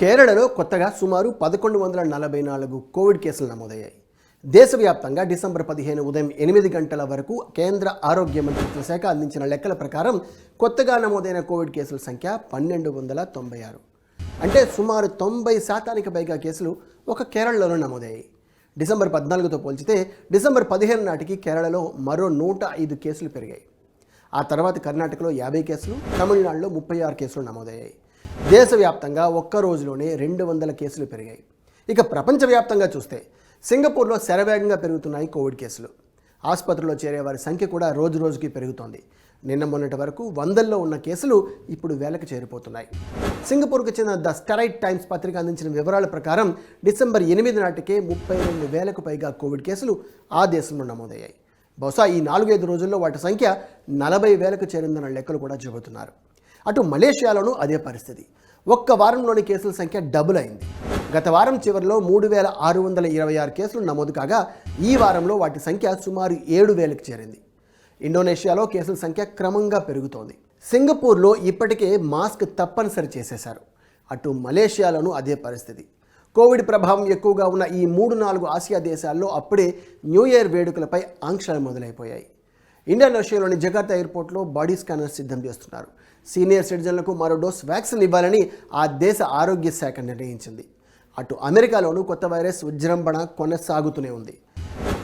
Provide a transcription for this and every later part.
కేరళలో కొత్తగా సుమారు పదకొండు వందల నలభై నాలుగు కోవిడ్ కేసులు నమోదయ్యాయి. దేశవ్యాప్తంగా డిసెంబర్ పదిహేను ఉదయం ఎనిమిది గంటల వరకు కేంద్ర ఆరోగ్య మంత్రిత్వ శాఖ అందించిన లెక్కల ప్రకారం కొత్తగా నమోదైన కోవిడ్ కేసుల సంఖ్య పన్నెండు వందల తొంభై ఆరు. అంటే సుమారు తొంభై శాతానికి పైగా కేసులు ఒక కేరళలోనే నమోదయ్యాయి. డిసెంబర్ పద్నాలుగుతో పోల్చితే డిసెంబర్ పదిహేను నాటికి కేరళలో మరో నూట ఐదు కేసులు పెరిగాయి. ఆ తర్వాత కర్ణాటకలో యాభై కేసులు తమిళనాడులో ముప్పై ఆరు కేసులు నమోదయ్యాయి. దేశవ్యాప్తంగా ఒక్క రోజులోనే రెండు వందల కేసులు పెరిగాయి. ఇక ప్రపంచవ్యాప్తంగా చూస్తే సింగపూర్లో శరవేగంగా పెరుగుతున్నాయి కోవిడ్ కేసులు. ఆసుపత్రిలో చేరే వారి సంఖ్య కూడా రోజు రోజుకి పెరుగుతోంది. నిన్న మొన్నటి వరకు వందల్లో ఉన్న కేసులు ఇప్పుడు వేలకు చేరిపోతున్నాయి. సింగపూర్కు చెందిన ద స్టరైట్ టైమ్స్ పత్రిక అందించిన వివరాల ప్రకారం డిసెంబర్ ఎనిమిది నాటికే ముప్పై రెండు వేలకు పైగా కోవిడ్ కేసులు ఆ దేశంలో నమోదయ్యాయి. బహుశా ఈ నాలుగైదు రోజుల్లో వాటి సంఖ్య నలభై వేలకు చేరిందన్న లెక్కలు కూడా చెబుతున్నారు. అటు మలేషియాలోనూ అదే పరిస్థితి. ఒక్క వారంలోని కేసుల సంఖ్య డబుల్ అయింది. గత వారం చివరిలో మూడు వేల ఆరు వందల ఇరవై ఆరు కేసులు నమోదు కాగా ఈ వారంలో వాటి సంఖ్య సుమారు ఏడు వేలకు చేరింది. ఇండోనేషియాలో కేసుల సంఖ్య క్రమంగా పెరుగుతోంది. సింగపూర్లో ఇప్పటికే మాస్క్ తప్పనిసరి చేసేశారు. అటు మలేషియాలోనూ అదే పరిస్థితి. కోవిడ్ ప్రభావం ఎక్కువగా ఉన్న ఈ మూడు నాలుగు ఆసియా దేశాల్లో అప్పుడే న్యూ ఇయర్ వేడుకలపై ఆంక్షలు మొదలైపోయాయి. ఇండియన్ రష్యాలోని జకార్తా ఎయిర్పోర్ట్లో బాడీ స్కానర్ సిద్ధం చేస్తున్నారు. సీనియర్ సిటిజన్లకు మరో డోస్ వ్యాక్సిన్ ఇవ్వాలని ఆ దేశ ఆరోగ్య శాఖ నిర్ణయించింది. అటు అమెరికాలోనూ కొత్త వైరస్ విజృంభణ కొనసాగుతూనే ఉంది.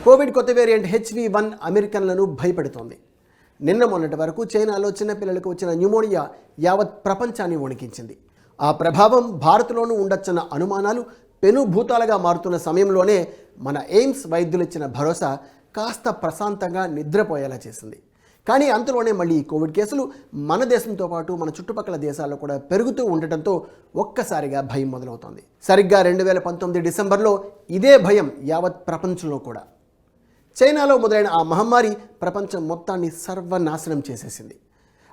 కోవిడ్ కొత్త వేరియంట్ హెచ్వి వన్ అమెరికన్లను భయపెడుతోంది. నిన్న మొన్నటి వరకు చైనాలో చిన్నపిల్లలకు వచ్చిన న్యూమోనియా యావత్ ప్రపంచాన్ని వణికించింది. ఆ ప్రభావం భారత్లోనూ ఉండొచ్చన్న అనుమానాలు పెనుభూతాలుగా మారుతున్న సమయంలోనే మన ఎయిమ్స్ వైద్యులు ఇచ్చిన భరోసా కాస్త ప్రశాంతంగా నిద్రపోయేలా చేసింది. కానీ అంతలోనే మళ్ళీ ఈ కోవిడ్ కేసులు మన దేశంతో పాటు మన చుట్టుపక్కల దేశాల్లో కూడా పెరుగుతూ ఉండటంతో ఒక్కసారిగా భయం మొదలవుతోంది. సరిగ్గా రెండు వేల పంతొమ్మిది డిసెంబర్లో ఇదే భయం యావత్ ప్రపంచంలో కూడా. చైనాలో మొదలైన ఆ మహమ్మారి ప్రపంచం మొత్తాన్ని సర్వనాశనం చేసేసింది.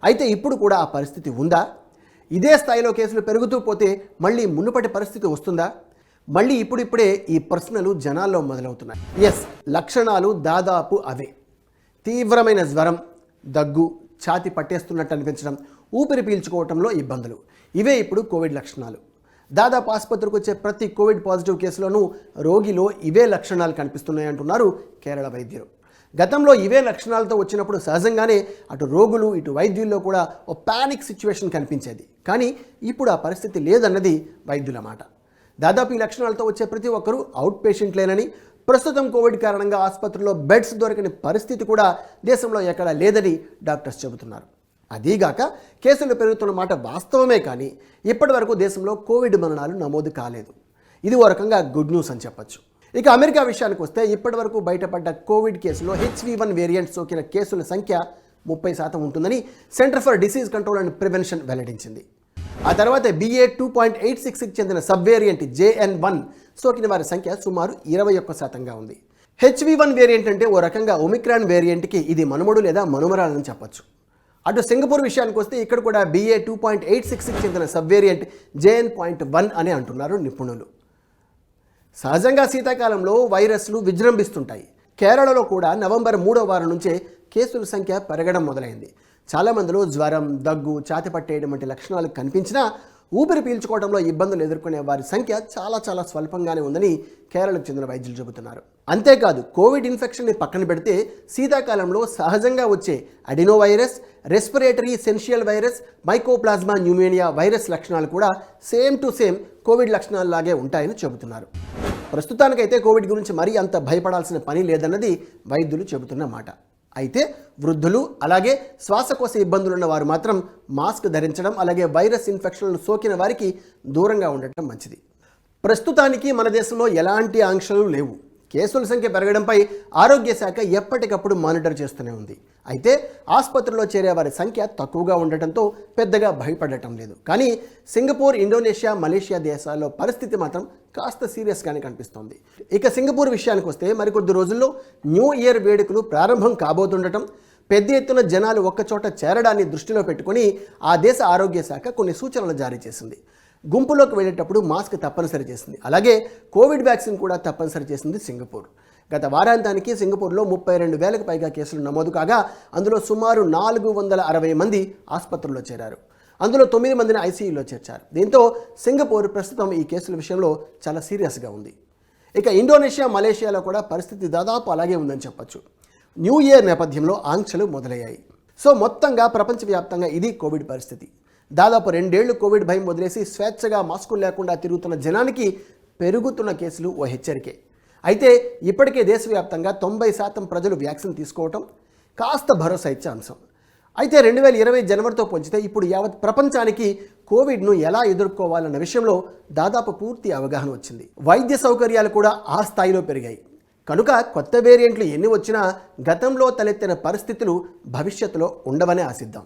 అయితే ఇప్పుడు కూడా ఆ పరిస్థితి ఉందా? ఇదే స్థాయిలో కేసులు పెరుగుతూ పోతే మళ్ళీ మునుపటి పరిస్థితి వస్తుందా? మళ్ళీ ఇప్పుడిప్పుడే ఈ ప్రశ్నలు జనాల్లో మొదలవుతున్నాయి. ఎస్ లక్షణాలు దాదాపు అవే. తీవ్రమైన జ్వరం దగ్గు ఛాతి పట్టేస్తున్నట్టు అనిపించడం ఊపిరి పీల్చుకోవటంలో ఇబ్బందులు. ఇవే ఇప్పుడు కోవిడ్ లక్షణాలు. దాదాపు ఆసుపత్రికి వచ్చే ప్రతి కోవిడ్ పాజిటివ్ కేసులోనూ రోగిలో ఇవే లక్షణాలు కనిపిస్తున్నాయి అంటున్నారు కేరళ వైద్యులు. గతంలో ఇవే లక్షణాలతో వచ్చినప్పుడు సహజంగానే అటు రోగులు ఇటు వైద్యుల్లో కూడా ఓ ప్యానిక్ సిచ్యువేషన్ కనిపించేది. కానీ ఇప్పుడు ఆ పరిస్థితి లేదన్నది వైద్యుల మాట. దాదాపు ఈ లక్షణాలతో వచ్చే ప్రతి ఒక్కరూ అవుట్ పేషెంట్లేనని ప్రస్తుతం కోవిడ్ కారణంగా ఆసుపత్రిలో బెడ్స్ దొరకని పరిస్థితి కూడా దేశంలో ఎక్కడా లేదని డాక్టర్స్ చెబుతున్నారు. అదీగాక కేసులు పెరుగుతున్న మాట వాస్తవమే కానీ ఇప్పటి వరకు దేశంలో కోవిడ్ మరణాలు నమోదు కాలేదు. ఇది ఓ రకంగా గుడ్ న్యూస్ అని చెప్పచ్చు. ఇక అమెరికా విషయానికి వస్తే ఇప్పటి వరకు బయటపడ్డ కోవిడ్ కేసులో హెచ్వి వన్ వేరియంట్ సోకిన కేసుల సంఖ్య ముప్పై శాతం ఉంటుందని Center for Disease Control and Prevention వెల్లడించింది. ఆ తర్వాత బిఏ టూ పాయింట్ ఎయిట్ సిక్స్కి చెందిన సబ్ వేరియంట్ జేఎన్ వన్ సోకిన వారి సంఖ్య సుమారు ఇరవై ఒక్క శాతంగా ఉంది. హెచ్వి వన్ వేరియంట్ అంటే ఓ రకంగా ఒమిక్రాన్ వేరియంట్కి ఇది మనుమడు లేదా మనుమరాలని చెప్పొచ్చు. అటు సింగపూర్ విషయానికి వస్తే ఇక్కడ కూడా బిఏ టూ పాయింట్ ఎయిట్ సిక్స్కి చెందిన sub variant JN point one అని అంటున్నారు నిపుణులు. సహజంగా శీతాకాలంలో వైరస్లు విజృంభిస్తుంటాయి. కేరళలో కూడా నవంబర్ మూడో వారం నుంచే కేసుల సంఖ్య పెరగడం మొదలైంది. చాలామందిలో జ్వరం దగ్గు ఛాతి పట్టేయడం వంటి లక్షణాలు కనిపించినా ఊపిరి పీల్చుకోవడంలో ఇబ్బందులు ఎదుర్కొనే వారి సంఖ్య చాలా చాలా స్వల్పంగానే ఉందని కేరళకు చెందిన వైద్యులు చెబుతున్నారు. అంతేకాదు కోవిడ్ ఇన్ఫెక్షన్ని పక్కన పెడితే శీతాకాలంలో సహజంగా వచ్చే adeno virus respiratory syncytial virus mycoplasma pneumonia virus లక్షణాలు కూడా సేమ్ టు సేమ్ కోవిడ్ లక్షణాలలాగే ఉంటాయని చెబుతున్నారు. ప్రస్తుతానికైతే కోవిడ్ గురించి మరీ అంత భయపడాల్సిన పని లేదన్నది వైద్యులు చెబుతున్న మాట. అయితే వృద్ధులు అలాగే శ్వాసకోశ ఇబ్బందులున్న వారు మాత్రం మాస్క్ ధరించడం అలాగే వైరస్ ఇన్ఫెక్షన్లు సోకిన వారికి దూరంగా ఉండటం మంచిది. ప్రస్తుతానికి మన దేశంలో ఎలాంటి ఆంక్షలు లేవు. కేసుల సంఖ్య పెరగడంపై ఆరోగ్య శాఖ ఎప్పటికప్పుడు మానిటర్ చేస్తూనే ఉంది. అయితే ఆసుపత్రిలో చేరే వారి సంఖ్య తక్కువగా ఉండటంతో పెద్దగా భయపడటం లేదు. కానీ సింగపూర్ ఇండోనేషియా మలేషియా దేశాల్లో పరిస్థితి మాత్రం కాస్త సీరియస్గానే కనిపిస్తోంది. ఇక సింగపూర్ విషయానికి వస్తే మరికొద్ది రోజుల్లో న్యూ ఇయర్ వేడుకలు ప్రారంభం కాబోతుండటం పెద్ద ఎత్తున జనాలు ఒక్కచోట చేరడాన్ని దృష్టిలో పెట్టుకొని ఆ దేశ ఆరోగ్య శాఖ కొన్ని సూచనలు జారీ చేసింది. గుంపులోకి వెళ్ళేటప్పుడు మాస్క్ తప్పనిసరి చేసింది. అలాగే కోవిడ్ వ్యాక్సిన్ కూడా తప్పనిసరి చేసింది సింగపూర్. గత వారాంతానికి సింగపూర్లో ముప్పై రెండు వేలకు పైగా కేసులు నమోదు కాగా అందులో సుమారు నాలుగు వందల అరవై మంది ఆసుపత్రుల్లో చేరారు. అందులో తొమ్మిది మందిని ఐసీయూలో చేర్చారు. దీంతో సింగపూర్ ప్రస్తుతం ఈ కేసుల విషయంలో చాలా సీరియస్గా ఉంది. ఇక ఇండోనేషియా మలేషియాలో కూడా పరిస్థితి దాదాపు అలాగే ఉందని చెప్పొచ్చు. న్యూ ఇయర్ నేపథ్యంలో ఆంక్షలు మొదలయ్యాయి. సో మొత్తంగా ప్రపంచవ్యాప్తంగా ఇది కోవిడ్ పరిస్థితి. దాదాపు రెండేళ్ళు కోవిడ్ భయం వదిలేసి స్వేచ్ఛగా మాస్కులు లేకుండా తిరుగుతున్న జనానికి పెరుగుతున్న కేసులు ఓ హెచ్చరికే. అయితే ఇప్పటికే దేశవ్యాప్తంగా తొంభై శాతం ప్రజలు వ్యాక్సిన్ తీసుకోవటం కాస్త భరోసా ఇచ్చే అంశం. అయితే రెండు వేల ఇరవై జనవరితో పోల్చితే ఇప్పుడు యావత్ ప్రపంచానికి కోవిడ్ను ఎలా ఎదుర్కోవాలన్న విషయంలో దాదాపు పూర్తి అవగాహన వచ్చింది. వైద్య సౌకర్యాలు కూడా ఆ స్థాయిలో పెరిగాయి. కనుక కొత్త వేరియంట్లు ఎన్ని వచ్చినా గతంలో తలెత్తిన పరిస్థితులు భవిష్యత్తులో ఉండవనే ఆశిద్దాం.